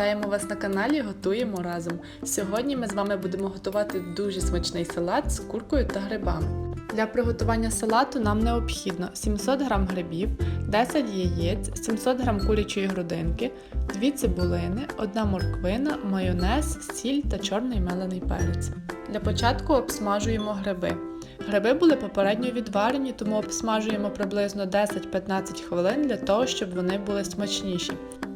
Вітаємо вас на каналі Готуємо разом. Сьогодні ми з вами будемо готувати дуже смачний салат з куркою та грибами. Для приготування салату нам необхідно 700 г грибів, 10 яєць, 700 г курячої грудинки, 2 цибулини, 1 морквина, майонез, сіль та чорний мелений перець. Для початку обсмажуємо гриби. Гриби були попередньо відварені, тому обсмажуємо приблизно 10-15 хвилин для того, щоб вони були смачніші.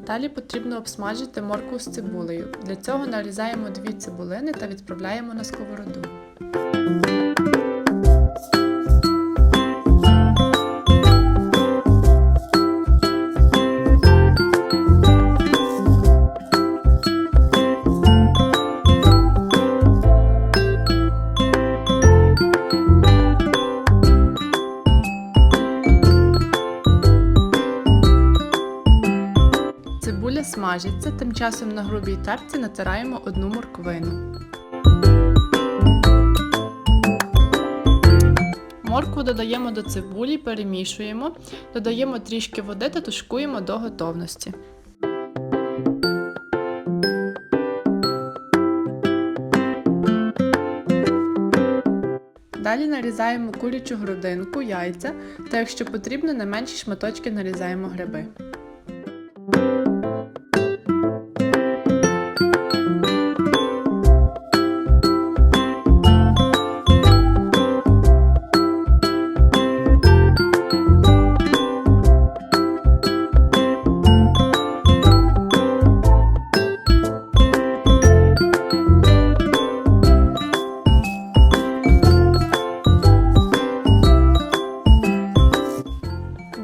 Далі потрібно обсмажити моркву з цибулею. Для цього нарізаємо дві цибулини та відправляємо на сковороду. Смажиться, тим часом на грубій терці натираємо одну морквину. Моркву додаємо до цибулі, перемішуємо, додаємо трішки води та тушкуємо до готовності. Далі нарізаємо курячу грудинку, яйця та, якщо потрібно, на менші шматочки нарізаємо гриби.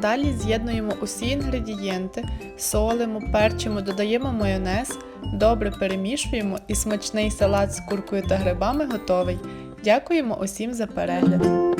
Далі з'єднуємо усі інгредієнти, солимо, перчимо, додаємо майонез, добре перемішуємо і смачний салат з куркою та грибами готовий. Дякуємо усім за перегляд!